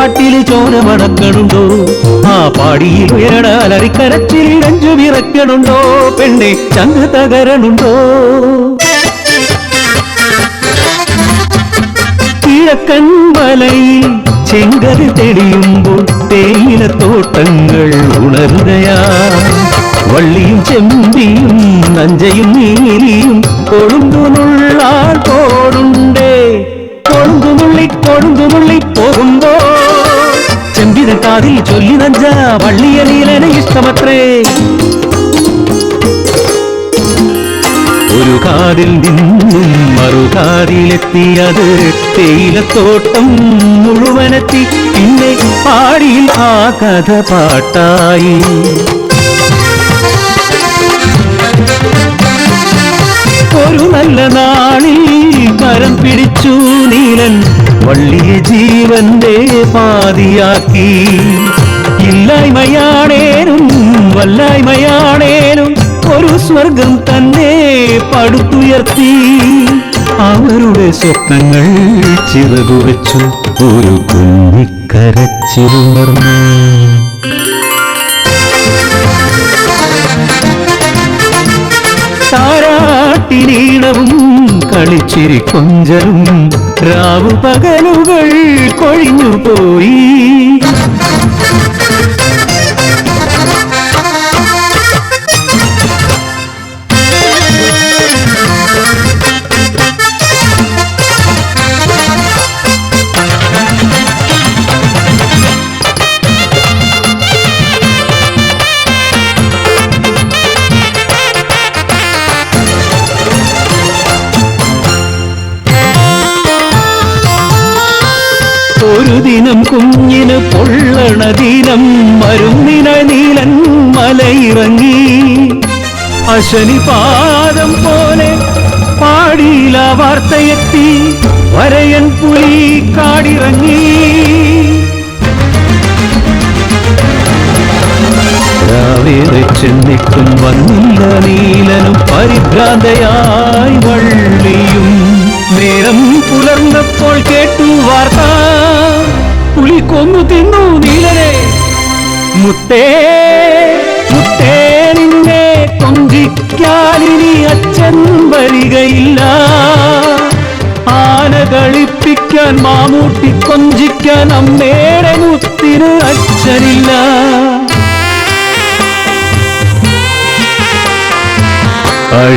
പാട്ടിൽ ചോര മണക്കണുണ്ടോ? ആ പാടിയിൽ ഉയരടാൽ അരിക്കരച്ചിൽ നെഞ്ചു വിറക്കണുണ്ടോ? പെണ്ണെ ചങ്ക് തകരണുണ്ടോ? കിഴക്കൻ മലയിൽ ചെങ്കൽ തെളിയുമ്പോൾ തേയിലത്തോട്ടങ്ങൾ ഉണരുകയാ വള്ളിയും ചെമ്പിയും നഞ്ചയും നീലിയും കൊഴുമ്പുനുള്ളാൾ കോടുണ്ടേ കൊഴുമ്പുമുള്ളി പോകുമ്പോ ചെമ്പിത കാതിൽ ചൊല്ലി നഞ്ച വള്ളിയ നീലന ഇഷ്ടമത്രേ. ഒരു കാതിൽ നിന്നും മറു കാതിലെത്തിയത് തേയിലത്തോട്ടം മുഴുവനെത്തി. പിന്നെ പാടിയിൽ ആ കഥ പാട്ടായി. ഒരു നല്ല നാളിൽ വള്ളിയ ജീവന്റെ പാതിയാക്കി. ഇല്ലായ്മയാണേനും വല്ലായ്മയാണേനും ഒരു സ്വർഗം തന്നെ പടുത്തുയർത്തി. അവരുടെ സ്വപ്നങ്ങൾ ചിറകുവച്ചു ഒരു കുഞ്ഞിക്കരച്ചിലുണർന്നു താരാട്ടിനീണവും കളിച്ചിരി കൊഞ്ചലും രാവു പകലുകൾ കൊഴിഞ്ഞു പോയി ഒരു ദിനം കുഞ്ഞിന് പൊള്ളണ ദിനം മരുന്നിന നീലൻ മലയിറങ്ങി. അശനി പാദം പോലെ പാടിയില വാർത്തയെത്തി വരയൻ പുലി കാടിറങ്ങി. രാവേറെ വന്നില്ല നീലനും പരിഭ്രാന്തയായി വള്ളിയും. നേരം പുലർന്നപ്പോൾ കേട്ടു വാർത്ത. പുളി കൊന്നു തിന്നു നീലരെ മുത്തേ മുത്തേ നിന്നെ കൊഞ്ചിക്കാലിനി അച്ഛൻ വരികയില്ല. ആന കളിപ്പിക്കാൻ മാമൂട്ടി കൊഞ്ചിക്കാൻ അമ്മേടെ മുത്തിന് അച്ഛനില്ല.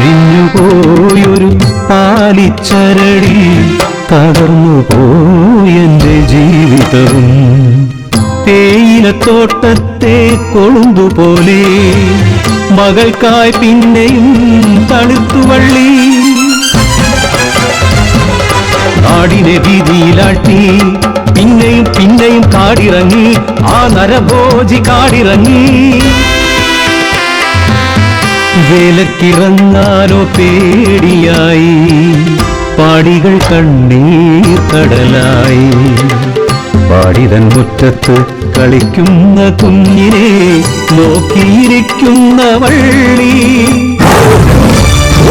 അഴിഞ്ഞുപോയൊരു പാലിച്ചരടി തകർന്നു പോയെന്റെ ജീവിതവും. തേയിലത്തോട്ടത്തെ കൊളുന്തുപോലെ മകൾക്കായി പിന്നെയും തണുത്തുവള്ളി നാടിനെ വീതിയിലാട്ടി പിന്നെയും പിന്നെയും കാടിറങ്ങി ആ നരഭോജി കാടിറങ്ങി. വേലക്കിറങ്ങാനോ പേടിയായി. പാടികൾ കണ്ണീർ കടലായി. പാടിതൻ മുറ്റത്ത് കളിക്കുന്ന കുഞ്ഞിനെ നോക്കിയിരിക്കുന്ന വള്ളി.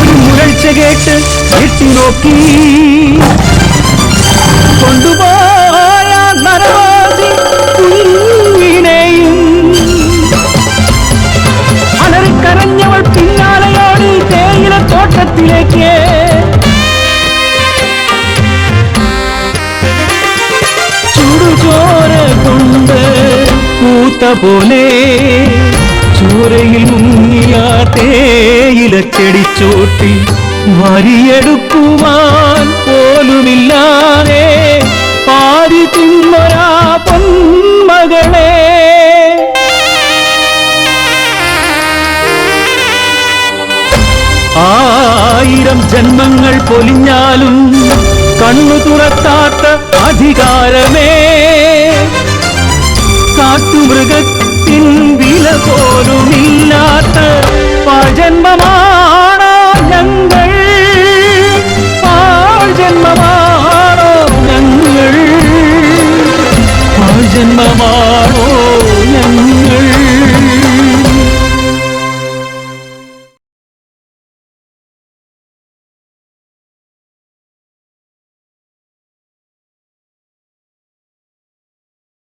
ഒരു മുഴച്ച കേട്ട് എട്ടി നോക്കി. കൊണ്ടുപോയ തോട്ടത്തിലേക്ക് ചുടുചോര കൊണ്ട് പൂത്ത പോലെ ചൂരയിൽ മുങ്ങിയാ തേയില ചെടിച്ചോട്ടി വരിയെടുക്കുവാൻ പോലുമില്ലാതെ പാരി തിന്നൊരാ പൊന്മകളെ. ആയിരം ജന്മങ്ങൾ പൊലിഞ്ഞാലും കണ്ണു തുറത്താത്ത അധികാരമേ. കാട്ടുമൃഗത്തിൻ വില പോലുമില്ലാത്ത പജന്മമാ